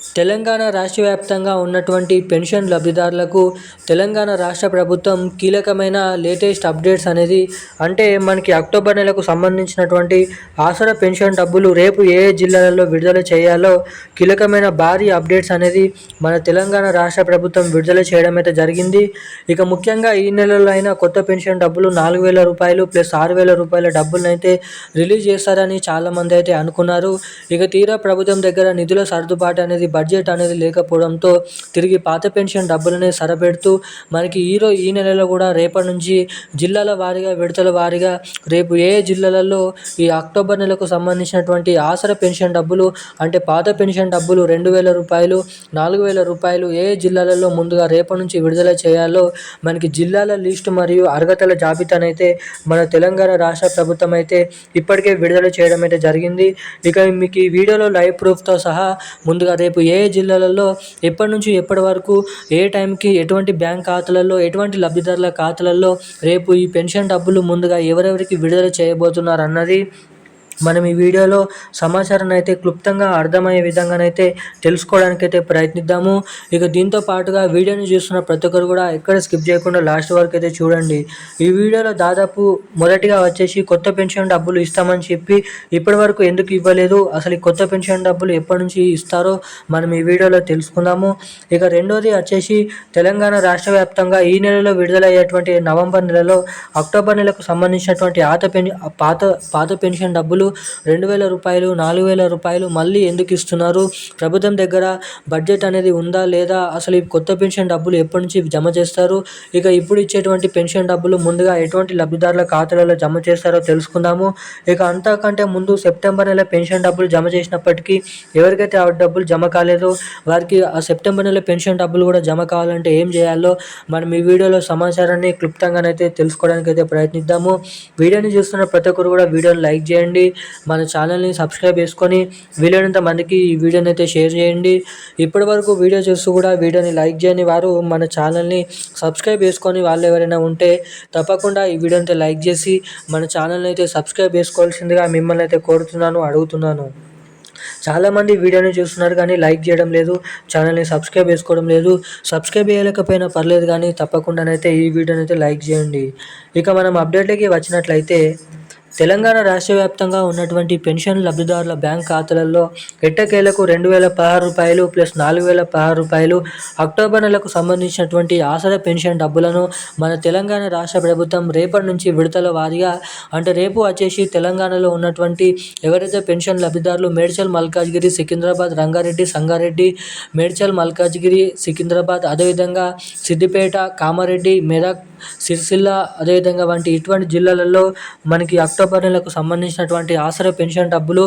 తెలంగాణ రాష్ట్ర వ్యాప్తంగా ఉన్నటువంటి పెన్షన్ లబ్ధిదారులకు తెలంగాణ రాష్ట్ర ప్రభుత్వం కీలకమైన లేటెస్ట్ అప్డేట్స్ అనేది అంటే మనకి అక్టోబర్ నెలకు సంబంధించినటువంటి ఆసరా పెన్షన్ డబ్బులు రేపు ఏ ఏ జిల్లాలలో విడుదల చేయాలో కీలకమైన భారీ అప్డేట్స్ అనేది మన తెలంగాణ రాష్ట్ర ప్రభుత్వం విడుదల చేయడం అయితే జరిగింది. ఇక ముఖ్యంగా ఈ నెలలో అయినా కొత్త పెన్షన్ డబ్బులు నాలుగు వేల రూపాయలు ప్లస్ ఆరు వేల రూపాయల డబ్బులను అయితే రిలీజ్ చేస్తారని చాలామంది అయితే అనుకున్నారు. ఇక తీరా ప్రభుత్వం దగ్గర నిధుల సర్దుబాటు అనేది బడ్జెట్ అనేది లేకపోవడంతో తిరిగి పాత పెన్షన్ డబ్బులనే సరపెడుతూ మనకి ఈరో ఈ నెలలో కూడా రేపటి నుంచి జిల్లాల వారీగా విడతల వారీగా రేపు ఏ జిల్లాలలో ఈ అక్టోబర్ నెలకు సంబంధించినటువంటి ఆసర పెన్షన్ డబ్బులు అంటే పాత పెన్షన్ డబ్బులు రెండు వేల రూపాయలు నాలుగు వేల రూపాయలు ఏ ఏ జిల్లాలలో ముందుగా రేపటి నుంచి విడుదల చేయాలో మనకి జిల్లాల లిస్టు మరియు అర్హతల జాబితానైతే మన తెలంగాణ రాష్ట్ర ప్రభుత్వం అయితే ఇప్పటికే విడుదల చేయడం అయితే జరిగింది. ఇక మీకు ఈ వీడియోలో లైవ్ ప్రూఫ్తో సహా ముందుగా రేపు ఏ ఏ జిల్లాలలో ఎప్పటి నుంచి ఎప్పటి వరకు ఏ టైంకి ఎటువంటి బ్యాంక్ ఖాతాలలో ఎటువంటి లబ్ధిదారుల ఖాతాలలో రేపు ఈ పెన్షన్ డబ్బులు ముందుగా ఎవరెవరికి విడుదల చేయబోతున్నారు అన్నది మనం ఈ వీడియోలో సమాచారాన్ని అయితే క్లుప్తంగా అర్థమయ్యే విధంగానైతే తెలుసుకోవడానికి అయితే ప్రయత్నిద్దాము. ఇక దీంతో పాటుగా వీడియోని చూస్తున్న ప్రతి ఒక్కరు కూడా ఎక్కడ స్కిప్ చేయకుండా లాస్ట్ వరకు అయితే చూడండి. ఈ వీడియోలో దాదాపు మొదటిగా వచ్చేసి కొత్త పెన్షన్ డబ్బులు ఇస్తామని చెప్పి ఇప్పటి వరకు ఎందుకు ఇవ్వలేదు? అసలు ఈ కొత్త పెన్షన్ డబ్బులు ఎప్పటి నుంచి ఇస్తారో మనం ఈ వీడియోలో తెలుసుకుందాము. ఇక రెండోది వచ్చేసి తెలంగాణ రాష్ట్ర వ్యాప్తంగా ఈ నెలలో విడుదలయ్యేటువంటి నవంబర్ నెలలో అక్టోబర్ నెలకు సంబంధించినటువంటి ఆత పెన్ పాత పాత పెన్షన్ డబ్బులు రెండు వేల రూపాయలు నాలుగు వేల రూపాయలు మళ్ళీ ఎందుకు ఇస్తున్నారు? ప్రభుత్వం దగ్గర బడ్జెట్ అనేది ఉందా లేదా? అసలు ఈ కొత్త పెన్షన్ డబ్బులు ఎప్పటి నుంచి జమ చేస్తారు? ఇక ఇప్పుడు ఇచ్చేటువంటి పెన్షన్ డబ్బులు ముందుగా ఎటువంటి లబ్ధిదారుల ఖాతాలలో జమ చేస్తారో తెలుసుకుందాము. ఇక అంతకంటే ముందు సెప్టెంబర్ నెల పెన్షన్ డబ్బులు జమ చేసినప్పటికీ ఎవరికైతే ఆ డబ్బులు జమ కాలేదో వారికి ఆ సెప్టెంబర్ నెల పెన్షన్ డబ్బులు కూడా జమ కావాలంటే ఏం చేయాలో మనం ఈ వీడియోలో సమాచారాన్ని క్లుప్తంగానైతే తెలుసుకోవడానికి అయితే ప్రయత్నిద్దాము. వీడియోని చూస్తున్న ప్రతి ఒక్కరు కూడా వీడియోని లైక్ చేయండి. మన ఛానల్ని సబ్స్క్రైబ్ చేసుకొని వీలైనంత మందికి ఈ వీడియోని అయితే షేర్ చేయండి. ఇప్పటి వరకు వీడియో చూస్తూ కూడా వీడియోని లైక్ చేయని వారు మన ఛానల్ని సబ్స్క్రైబ్ చేసుకొని వాళ్ళు ఎవరైనా ఉంటే తప్పకుండా ఈ వీడియోని అయితే లైక్ చేసి మన ఛానల్ని అయితే సబ్స్క్రైబ్ చేసుకోవాల్సిందిగా మిమ్మల్ని అయితే కోరుతున్నాను అడుగుతున్నాను. చాలామంది వీడియోని చూస్తున్నారు కానీ లైక్ చేయడం లేదు ఛానల్ని సబ్స్క్రైబ్ చేసుకోవడం లేదు. సబ్స్క్రైబ్ చేయలేకపోయినా పర్లేదు కానీ తప్పకుండానైతే ఈ వీడియోని అయితే లైక్ చేయండి. ఇక మనం అప్డేట్లకి వచ్చినట్లయితే తెలంగాణ రాష్ట్ర వ్యాప్తంగా ఉన్నటువంటి పెన్షన్ లబ్ధిదారుల బ్యాంక్ ఖాతాలలో ఎట్టకేలకు రెండు వేల పదహారు రూపాయలు ప్లస్ నాలుగు వేల పదహారు రూపాయలు అక్టోబర్ నెలకు సంబంధించినటువంటి ఆసర పెన్షన్ డబ్బులను మన తెలంగాణ రాష్ట్ర ప్రభుత్వం రేపటి నుంచి విడతల వారీగా అంటే రేపు వచ్చేసి తెలంగాణలో ఉన్నటువంటి ఎవరైతే పెన్షన్ లబ్ధిదారులు మేడ్చల్ మల్కాజ్గిరి సికింద్రాబాద్ రంగారెడ్డి సంగారెడ్డి మేడ్చల్ మల్కాజ్గిరి సికింద్రాబాద్ అదేవిధంగా సిద్దిపేట కామారెడ్డి మెదక్ సిరిసిల్ల అదేవిధంగా వంటి ఇటువంటి జిల్లాలలో మనకి అక్టోబర్ సంబంధించినటువంటి ఆసరా పెన్షన్ డబ్బులు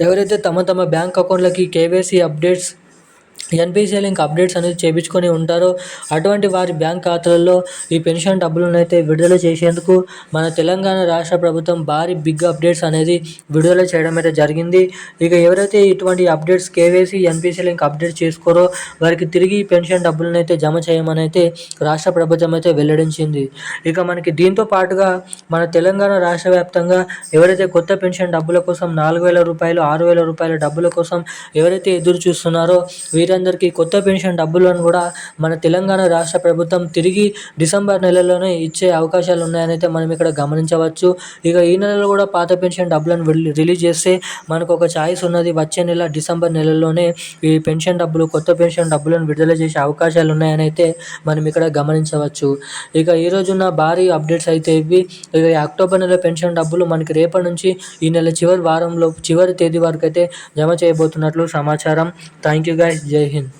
ఎవరైతే తమ తమ బ్యాంక్ అకౌంట్లకి KYC updates NPCI link updates అనేది చేయించుకొని ఉంటారో. అటువంటి వారి బ్యాంక్ ఖాతాలలో ఈ పెన్షన్ డబ్బులను అయితే విడుదల చేసేందుకు మన తెలంగాణ రాష్ట్ర ప్రభుత్వం భారీ బిగ్ అప్డేట్స్ అనేది విడుదల చేయడం అయితే జరిగింది. ఇక ఎవరైతే ఇటువంటి updates KYC NPC link update చేసుకోరో వారికి తిరిగి పెన్షన్ డబ్బులను అయితే జమ చేయమని అయితే రాష్ట్ర ప్రభుత్వం అయితే వెల్లడించింది. ఇక మనకి దీంతో పాటుగా మన తెలంగాణ రాష్ట్ర వ్యాప్తంగా ఎవరైతే కొత్త పెన్షన్ డబ్బుల కోసం నాలుగు వేల రూపాయలు ఆరు వేల రూపాయల డబ్బుల కోసం ఎవరైతే ఎదురు చూస్తున్నారో వీరందరికీ కొత్త పెన్షన్ డబ్బులను కూడా మన తెలంగాణ రాష్ట్ర ప్రభుత్వం తిరిగి డిసెంబర్ నెలలోనే ఇచ్చే అవకాశాలు ఉన్నాయని అయితే మనం ఇక్కడ గమనించవచ్చు. ఇక ఈ నెలలో కూడా పాత పెన్షన్ డబ్బులను రిలీజ్ చేస్తే మనకు ఒక ఛాయిస్ ఉన్నది. వచ్చే నెల డిసెంబర్ నెలలోనే ఈ పెన్షన్ డబ్బులు కొత్త పెన్షన్ డబ్బులను విడుదల చేసే అవకాశాలు ఉన్నాయని అయితే మనం ఇక్కడ గమనించవచ్చు. ఇక ఈ రోజున్న భారీ అప్డేట్స్ అయితే ఇవి. ఇక అక్టోబర్ నెల పెన్షన్ డబ్బులు మనకి రేపటి నుంచి ఈ నెల చివరి వారంలో చివరి తేదీ వరకు అయితే జమ చేయబోతున్నట్లు సమాచారం. థ్యాంక్ యూ గైస్ జై హింద్.